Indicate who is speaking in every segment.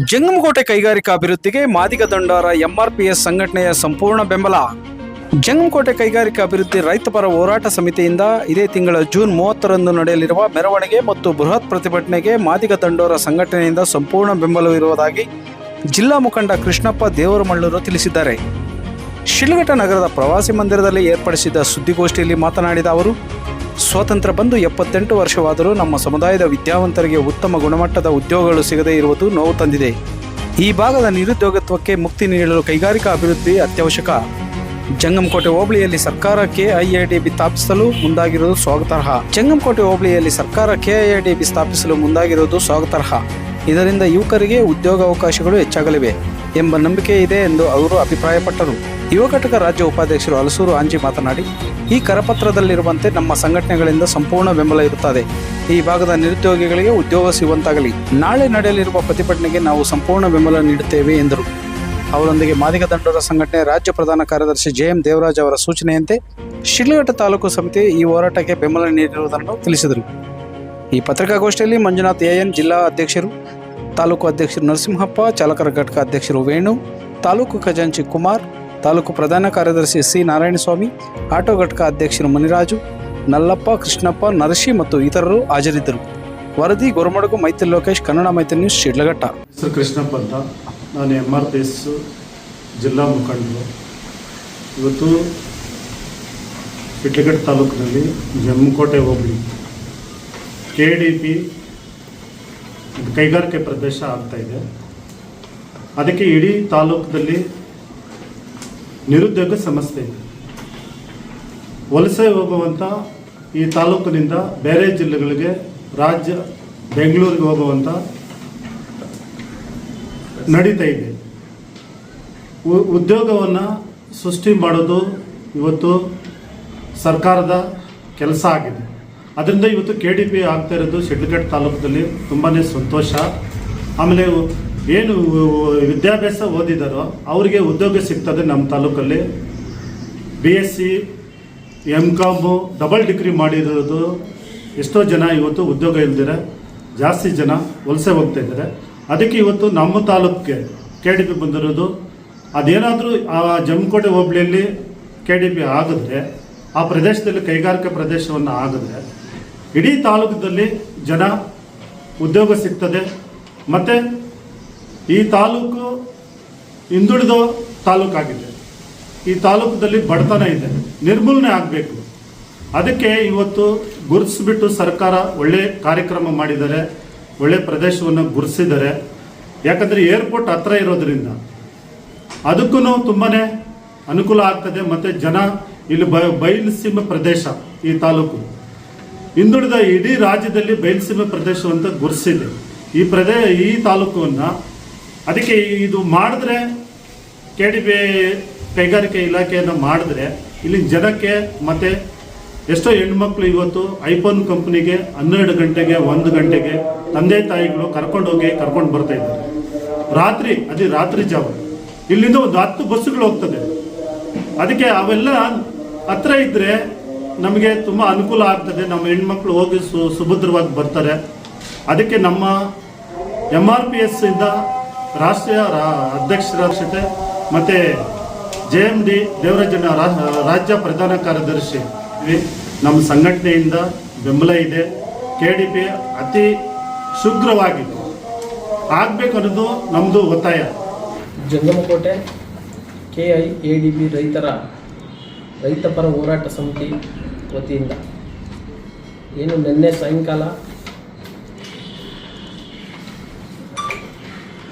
Speaker 1: ಜಂಗಮಕೋಟೆ ಕೈಗಾರಿಕಾ ಅಭಿವೃದ್ಧಿಗೆ ಮಾದಿಗ ದಂಡಾರ ಎಂಆರ್ಪಿಎಸ್ ಸಂಘಟನೆಯ ಸಂಪೂರ್ಣ ಬೆಂಬಲ. ಜಂಗಮಕೋಟೆ ಕೈಗಾರಿಕಾ ಅಭಿವೃದ್ಧಿ ರೈತಪರ ಹೋರಾಟ ಸಮಿತಿಯಿಂದ ಇದೇ ತಿಂಗಳ ಜೂನ್ ಮೂವತ್ತರಂದು ನಡೆಯಲಿರುವ ಮೆರವಣಿಗೆ ಮತ್ತು ಬೃಹತ್ ಪ್ರತಿಭಟನೆಗೆ ಮಾದಿಗ ದಂಡೋರ ಸಂಘಟನೆಯಿಂದ ಸಂಪೂರ್ಣ ಬೆಂಬಲವಿರುವುದಾಗಿ ಜಿಲ್ಲಾ ಮುಖಂಡ ಕೃಷ್ಣಪ್ಪ ದೇವರಮಳ್ಳೂರು ತಿಳಿಸಿದ್ದಾರೆ. ಶಿಡ್ಲಘಟ್ಟ ನಗರದ ಪ್ರವಾಸಿ ಮಂದಿರದಲ್ಲಿ ಏರ್ಪಡಿಸಿದ್ದ ಸುದ್ದಿಗೋಷ್ಠಿಯಲ್ಲಿ ಮಾತನಾಡಿದ ಅವರು ಸ್ವಾತಂತ್ರ್ಯ ಬಂದು ಎಪ್ಪತ್ತೆಂಟು ವರ್ಷವಾದರೂ ನಮ್ಮ ಸಮುದಾಯದ ವಿದ್ಯಾವಂತರಿಗೆ ಉತ್ತಮ ಗುಣಮಟ್ಟದ ಉದ್ಯೋಗಗಳು ಸಿಗದೇ ಇರುವುದು ನೋವು ತಂದಿದೆ. ಈ ಭಾಗದ ನಿರುದ್ಯೋಗತ್ವಕ್ಕೆ ಮುಕ್ತಿ ನೀಡಲು ಕೈಗಾರಿಕಾ ಅಭಿವೃದ್ಧಿ ಅತ್ಯವಶ್ಯಕ. ಜಂಗಮಕೋಟೆ ಹೋಬಳಿಯಲ್ಲಿ ಸರ್ಕಾರ ಕೆಐಎಡಿಬಿ ಸ್ಥಾಪಿಸಲು ಮುಂದಾಗಿರುವುದು ಸ್ವಾಗತಾರ್ಹ ಜಂಗಮಕೋಟೆ ಹೋಬಳಿಯಲ್ಲಿ ಸರ್ಕಾರ ಕೆಐಎಡಿಬಿ ಸ್ಥಾಪಿಸಲು ಮುಂದಾಗಿರುವುದು ಸ್ವಾಗತಾರ್ಹ ಇದರಿಂದ ಯುವಕರಿಗೆ ಉದ್ಯೋಗಾವಕಾಶಗಳು ಹೆಚ್ಚಾಗಲಿವೆ. ಎಂಬ ನಂಬಿಕೆ ಇದೆ ಎಂದು ಅವರು ಅಭಿಪ್ರಾಯಪಟ್ಟರು. ಯುವ ಘಟಕ ರಾಜ್ಯ ಉಪಾಧ್ಯಕ್ಷರು ಹಲಸೂರು ಆಂಜಿ ಮಾತನಾಡಿ, ಈ ಕರಪತ್ರದಲ್ಲಿರುವಂತೆ ನಮ್ಮ ಸಂಘಟನೆಗಳಿಂದ ಸಂಪೂರ್ಣ ಬೆಂಬಲ ಇರುತ್ತದೆ. ಈ ಭಾಗದ ನಿರುದ್ಯೋಗಿಗಳಿಗೆ ಉದ್ಯೋಗ ಸಿಗುವಂತಾಗಲಿ. ನಾಳೆ ನಡೆಯಲಿರುವ ಪ್ರತಿಭಟನೆಗೆ ನಾವು ಸಂಪೂರ್ಣ ಬೆಂಬಲ ನೀಡುತ್ತೇವೆ ಎಂದರು. ಅವರೊಂದಿಗೆ ಮಾದಿಗ ದಂಡೋರ ಸಂಘಟನೆ ರಾಜ್ಯ ಪ್ರಧಾನ ಕಾರ್ಯದರ್ಶಿ ಜೆ ಎಂ ದೇವರಾಜ್ ಅವರ ಸೂಚನೆಯಂತೆ, ಶಿಡ್ಲಘಟ್ಟ ತಾಲೂಕು ಸಮಿತಿ ಈ ಹೋರಾಟಕ್ಕೆ ಬೆಂಬಲ ನೀಡಿರುವುದನ್ನು ತಿಳಿಸಿದರು. ಈ ಪತ್ರಿಕಾಗೋಷ್ಠಿಯಲ್ಲಿ ಮಂಜುನಾಥ್ ಎಎನ್ ಜಿಲ್ಲಾ ಅಧ್ಯಕ್ಷರು ತಾಲೂಕು ಅಧ್ಯಕ್ಷರು ನರಸಿಂಹಪ್ಪ, ಚಾಲಕರ ಘಟಕ ಅಧ್ಯಕ್ಷರು ವೇಣು ತಾಲೂಕು ಖಜಾಂಚಿ ಕುಮಾರ್, ತಾಲೂಕು ಪ್ರಧಾನ ಕಾರ್ಯದರ್ಶಿ ಸಿ ನಾರಾಯಣಸ್ವಾಮಿ, ಆಟೋ ಘಟಕ ಅಧ್ಯಕ್ಷರು ಮುನಿರಾಜು, ನಲ್ಲಪ್ಪ, ಕೃಷ್ಣಪ್ಪ, ನರಸಿ ಮತ್ತು ಇತರರು ಹಾಜರಿದ್ದರು. ವರದಿ ಗೊರಮಡಗು, ಮೈತ್ರಿ ಲೋಕೇಶ್, ಕನ್ನಡ ಮೈತ್ರಿ ನ್ಯೂಸ್, ಶಿಡ್ಲಘಟ್ಟ.
Speaker 2: ಹೆಸರು ಕೃಷ್ಣಪ್ಪ ಅಂತ. ನಾನು ಎಂ ಆರ್ ಎಸ್ ಜಿಲ್ಲಾ ಮುಖಂಡರು. ಇವತ್ತು ಶಿಡ್ಲಘಟ್ಟ ತಾಲೂಕಿನಲ್ಲಿ ಜಮ್ಮಕೋಟೆ ಹೋಬಳಿ ಕೆ ಡಿ ಪಿ ಕೈಗಾರಿಕೆ ಪ್ರದೇಶ ಆಗ್ತಾ ಇದೆ. ಅದಕ್ಕೆ ಇಡೀ ತಾಲೂಕದಲ್ಲಿ ನಿರುದ್ಯೋಗ ಸಮಸ್ಯೆ ಇದೆ. ವಲಸೆ ಹೋಗುವಂಥ ಈ ತಾಲೂಕಿನಿಂದ ಬೇರೆ ಜಿಲ್ಲೆಗಳಿಗೆ ರಾಜ್ಯ ಬೆಂಗಳೂರಿಗೆ ಹೋಗುವಂಥ ನಡೀತಾ ಇದೆ. ಉದ್ಯೋಗವನ್ನು ಸೃಷ್ಟಿ ಮಾಡೋದು ಇವತ್ತು ಸರ್ಕಾರದ ಕೆಲಸ ಆಗಿದೆ. ಅದರಿಂದ ಇವತ್ತು ಕೆ ಡಿ ಪಿ ಆಗ್ತಾ ಇರೋದು ಶಿಡ್ಲಘಟ್ಟ ತಾಲೂಕದಲ್ಲಿ ತುಂಬಾ ಸಂತೋಷ. ಆಮೇಲೆ ಏನು ವಿದ್ಯಾಭ್ಯಾಸ ಓದಿದಾರೋ ಅವರಿಗೆ ಉದ್ಯೋಗ ಸಿಗ್ತದೆ ನಮ್ಮ ತಾಲೂಕಲ್ಲಿ. B S C M com double degree ಮಾಡಿರೋದು ಎಷ್ಟೋ ಜನ ಇವತ್ತು ಉದ್ಯೋಗ ಇಲ್ದಿರ, ಜಾಸ್ತಿ ಜನ ವಲಸೆ ಹೋಗ್ತಾ ಇದ್ದಾರೆ. ಅದಕ್ಕೆ ಇವತ್ತು ನಮ್ಮ ತಾಲೂಕಿಗೆ ಕೆ ಡಿ ಪಿ ಬಂದಿರೋದು. ಅದೇನಾದರೂ ಆ ಜಮ್ಮಕೋಟೆ ಹೋಬಳಿಯಲ್ಲಿ ಕೆ ಡಿ ಪಿ ಆಗಿದ್ರೆ ಆ ಪ್ರದೇಶದಲ್ಲಿ ಕೈಗಾರಿಕಾ ಪ್ರದೇಶವನ್ನು ಆಗಿದ್ರೆ ಇಡೀ ತಾಲೂಕದಲ್ಲಿ ಜನ ಉದ್ಯೋಗ ಸಿಗ್ತದೆ. ಮತ್ತು ಈ ತಾಲೂಕು ಹಿಂದುಳಿದ ತಾಲೂಕಾಗಿದೆ. ಈ ತಾಲೂಕದಲ್ಲಿ ಬಡತನ ಇದೆ. ನಿರ್ಮೂಲನೆ ಆಗಬೇಕು. ಅದಕ್ಕೆ ಇವತ್ತು ಗುರುತಿಸ್ಬಿಟ್ಟು ಸರ್ಕಾರ ಒಳ್ಳೆ ಕಾರ್ಯಕ್ರಮ ಮಾಡಿದ್ದಾರೆ ಒಳ್ಳೆ ಪ್ರದೇಶವನ್ನು ಗುರುತಿಸಿದ್ದಾರೆ ಯಾಕಂದರೆ ಏರ್ಪೋರ್ಟ್ ಹತ್ರ ಇರೋದ್ರಿಂದ ಅದಕ್ಕೂ ತುಂಬಾ ಅನುಕೂಲ ಆಗ್ತದೆ. ಮತ್ತು ಜನ ಇಲ್ಲಿ ಬಯಲು ಬಯಲುಸೀಮೆ ಪ್ರದೇಶ ಈ ತಾಲೂಕು. ಹಿಂದುಳಿದ ಇಡೀ ರಾಜ್ಯದಲ್ಲಿ ಬಯಲುಸೀಮೆ ಪ್ರದೇಶವಂತ ಅಂತ ಗುರುತಿಸಿದೆ ಈ ಪ್ರದೇಶ ಈ ತಾಲೂಕನ್ನು ಅದಕ್ಕೆ ಇದು ಮಾಡಿದ್ರೆ ಕೆ ಡಿ ಬಿ ಕೈಗಾರಿಕೆ ಇಲಾಖೆಯನ್ನು ಮಾಡಿದ್ರೆ ಇಲ್ಲಿ ಜನಕ್ಕೆ ಮತ್ತು ಎಷ್ಟೋ ಹೆಣ್ಮಕ್ಳು ಇವತ್ತು ಐಫೋನ್ ಕಂಪ್ನಿಗೆ ಹನ್ನೆರಡು ಗಂಟೆಗೆ, ಒಂದು ಗಂಟೆಗೆ ತಂದೆ ತಾಯಿಗಳು ಕರ್ಕೊಂಡೋಗಿ ಕರ್ಕೊಂಡು ಬರ್ತಾ ಇದ್ದಾರೆ. ರಾತ್ರಿ, ಅದೇ ರಾತ್ರಿ ಜಾವ. ಇಲ್ಲಿಂದ ಒಂದು ಹತ್ತು ಬಸ್ಸುಗಳು ಹೋಗ್ತದೆ. ಅದಕ್ಕೆ ಅವೆಲ್ಲ ಹತ್ರ ಇದ್ದರೆ ನಮಗೆ ತುಂಬ ಅನುಕೂಲ ಆಗ್ತದೆ. ನಮ್ಮ ಹೆಣ್ಮಕ್ಳು ಹೋಗಿ ಸು ಸುಭದ್ರವಾಗಿ ಬರ್ತಾರೆ. ಅದಕ್ಕೆ ನಮ್ಮ ಎಂ ಆರ್ ಪಿ ಎಸ್ ಇಂದ ರಾಷ್ಟ್ರೀಯ ಅಧ್ಯಕ್ಷರ ಜೊತೆ ಮತ್ತು ಜೆ ಎಂ ಡಿ ದೇವರಾಜನ ರಾಜ್ಯ ಪ್ರಧಾನ ಕಾರ್ಯದರ್ಶಿ. ನಮ್ಮ ಸಂಘಟನೆಯಿಂದ ಬೆಂಬಲ ಇದೆ. ಕೆ ಡಿ ಪಿ ಅತಿ ಶುಭ್ರವಾಗಿದೆ ಆಗಬೇಕು ಅನ್ನೋದು ನಮ್ಮದು ಒತ್ತಾಯ.
Speaker 3: Jangamakote K I A D B ರೈತರ, ರೈತ ಪರ ಹೋರಾಟ ಸಮಿತಿ ವತಿಯಿಂದ. ಏನು ನಿನ್ನೆ ಸಾಯಂಕಾಲ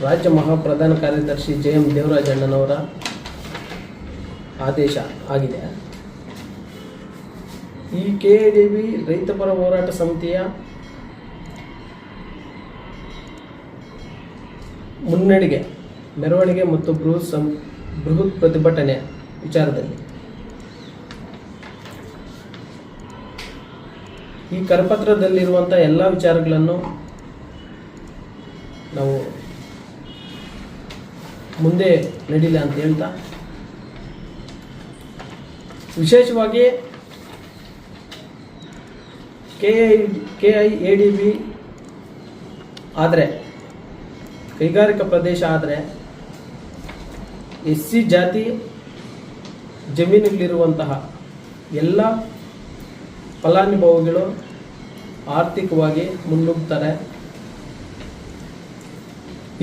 Speaker 3: ರಾಜ್ಯ ಮಹಾಪ್ರಧಾನ ಕಾರ್ಯದರ್ಶಿ ಜೆ ಎಂ ದೇವರಾಜಣ್ಣನವರ ಆದೇಶ ಆಗಿದೆ. ಈ ಕೆ ಡಿ ಬಿ ರೈತಪರ ಹೋರಾಟ ಸಮಿತಿಯ ಮುನ್ನಡೆಗೆ, ಮೆರವಣಿಗೆ ಮತ್ತು ಬೃಹತ್ ಸಂ, ಬೃಹತ್ ಪ್ರತಿಭಟನೆ ವಿಚಾರದಲ್ಲಿ ಈ ಕರಪತ್ರದಲ್ಲಿರುವಂಥ ಎಲ್ಲ ವಿಚಾರಗಳನ್ನು ನಾವು ಮುಂದೆ ನಡೀಲ ಅಂತ ಹೇಳ್ತಾ, ವಿಶೇಷವಾಗಿ K I K I A D B ಆದರೆ, ಕೈಗಾರಿಕಾ ಪ್ರದೇಶ ಆದರೆ ಎಸ್ ಸಿ ಜಾತಿ ಜಮೀನುಗಳಿರುವಂತಹ ಎಲ್ಲ ಫಲಾನುಭವಿಗಳು ಆರ್ಥಿಕವಾಗಿ ಮುನ್ನುಗ್ತಾರೆ.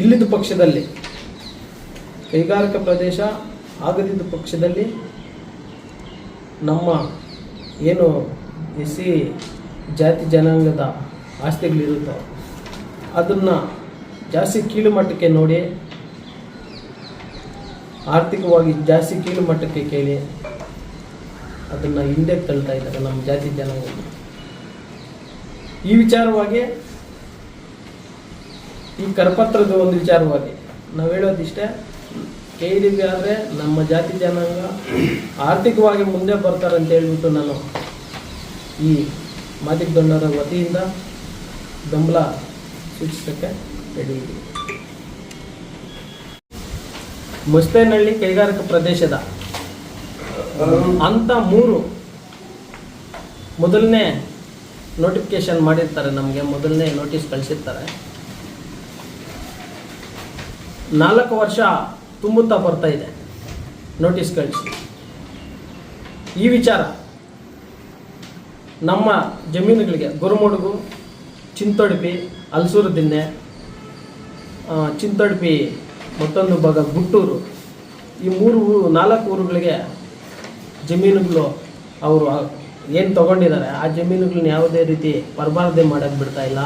Speaker 3: ಇಲ್ಲಿದ್ದ ಪಕ್ಷದಲ್ಲಿ ಕೈಗಾರಿಕಾ ಪ್ರದೇಶ ಆಗದಿದ್ದ ಪಕ್ಷದಲ್ಲಿ ನಮ್ಮ ಏನು ಎಸ್ ಸಿ ಜಾತಿ ಜನಾಂಗದ ಆಸ್ತಿಗಳಿರುತ್ತೋ ಅದನ್ನು ಜಾಸ್ತಿ ಕೀಳು ಮಟ್ಟಕ್ಕೆ ನೋಡಿ, ಆರ್ಥಿಕವಾಗಿ ಜಾಸ್ತಿ ಕೀಳು ಮಟ್ಟಕ್ಕೆ ಕೇಳಿ ಅದನ್ನು ಹಿಂದೆ ತಳ್ತಾ ಇದ್ದಾರೆ ನಮ್ಮ ಜಾತಿ ಜನಾಂಗ. ಈ ವಿಚಾರವಾಗಿ, ಈ ಕರಪತ್ರದ ಒಂದು ವಿಚಾರವಾಗಿ ನಾವು ಹೇಳೋದಿಷ್ಟೇ ಕೆ ಆದರೆ ನಮ್ಮ ಜಾತಿ ಜನಾಂಗ ಆರ್ಥಿಕವಾಗಿ ಮುಂದೆ ಬರ್ತಾರೆ ಅಂತ ಹೇಳ್ಬಿಟ್ಟು ನಾನು ಈ ಮಾದಿಕ್ ದೊಣ್ಣರ ವತಿಯಿಂದ ಬೆಂಬಲ ಸೂಚಿಸೋಕ್ಕೆ ರೆಡಿ ಇದ್ದೀನಿ. ಮುಸ್ತೇನಹಳ್ಳಿ ಕೈಗಾರಿಕಾ ಪ್ರದೇಶದ ಅಂತ ಮೂರು ಮೊದಲನೇ ನೋಟಿಫಿಕೇಶನ್ ಮಾಡಿರ್ತಾರೆ, ನಮಗೆ ಮೊದಲನೇ ನೋಟಿಸ್ ಕಳಿಸಿರ್ತಾರೆ. ನಾಲ್ಕು ವರ್ಷ ತುಂಬುತ್ತಾ ಬರ್ತಾ ಇದೆ ನೋಟಿಸ್ ಕಳಿಸಿ. ಈ ವಿಚಾರ ನಮ್ಮ ಜಮೀನುಗಳಿಗೆ, ಗುರುಮುಡುಗು, ಚಿಂತೊಡಪಿ ಹಲಸೂರು ದಿನ್ನೆ ಚಿಂತೊಡಪಿ, ಮತ್ತೊಂದು ಭಾಗ ಗುಟ್ಟೂರು, ಈ ಮೂರು ನಾಲ್ಕು ಊರುಗಳಿಗೆ ಜಮೀನುಗಳು ಅವರು ಏನು ತಗೊಂಡಿದ್ದಾರೆ, ಆ ಜಮೀನುಗಳನ್ನ ಯಾವುದೇ ರೀತಿ ಪರಬಾರದೆ ಮಾಡೋಕ್ಕೆ ಬಿಡ್ತಾ ಇಲ್ಲ,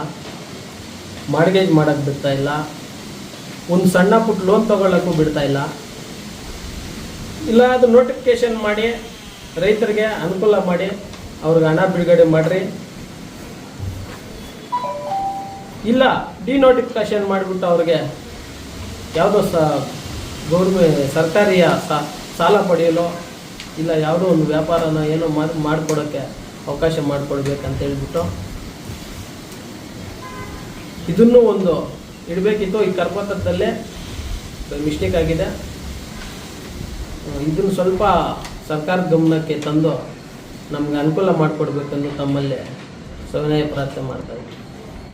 Speaker 3: ಮಾರ್ಗೇಜ್ ಮಾಡೋಕ್ಕೆ ಬಿಡ್ತಾ ಇಲ್ಲ, ಒಂದು ಸಣ್ಣ ಪುಟ್ಟ ಲೋನ್ ತಗೊಳ್ಳೋಕ್ಕೂ ಬಿಡ್ತಾ ಇಲ್ಲ. ಅದು ನೋಟಿಫಿಕೇಶನ್ ಮಾಡಿ, ರೈತರಿಗೆ ಅನುಕೂಲ ಮಾಡಿ, ಅವ್ರಿಗೆ ಹಣ ಬಿಡುಗಡೆ ಮಾಡಿರಿ. ಇಲ್ಲ ಡಿನೋಟಿಫಿಕೇಶನ್ ಮಾಡಿಬಿಟ್ಟು ಅವ್ರಿಗೆ ಯಾವುದೋ ಸ, ಗೌರ್ಮೆ, ಸರ್ಕಾರಿಯ ಸಾಲ ಪಡೆಯಲು ಇಲ್ಲ ಯಾವುದೋ ಒಂದು ವ್ಯಾಪಾರನ ಏನೋ ಮಾಡಿ, ಮಾಡಿಕೊಡೋಕ್ಕೆ ಅವಕಾಶ ಮಾಡಿಕೊಡ್ಬೇಕಂತ ಹೇಳಿಬಿಟ್ಟು ಇದನ್ನು ಒಂದು ಇಡಬೇಕಿತ್ತು. ಈ ಕರ್ಪತ್ರದಲ್ಲೇ ಮಿಸ್ಟೇಕ್ ಆಗಿದೆ. ಇದನ್ನು ಸ್ವಲ್ಪ ಸರ್ಕಾರದ ಗಮನಕ್ಕೆ ತಂದು ನಮ್ಗೆ ಅನುಕೂಲ ಮಾಡಿಕೊಡ್ಬೇಕಂದು ತಮ್ಮಲ್ಲಿ ಸವಿನಯ ಪ್ರಾರ್ಥನೆ ಮಾಡ್ತಾ ಇದ್ದೀನಿ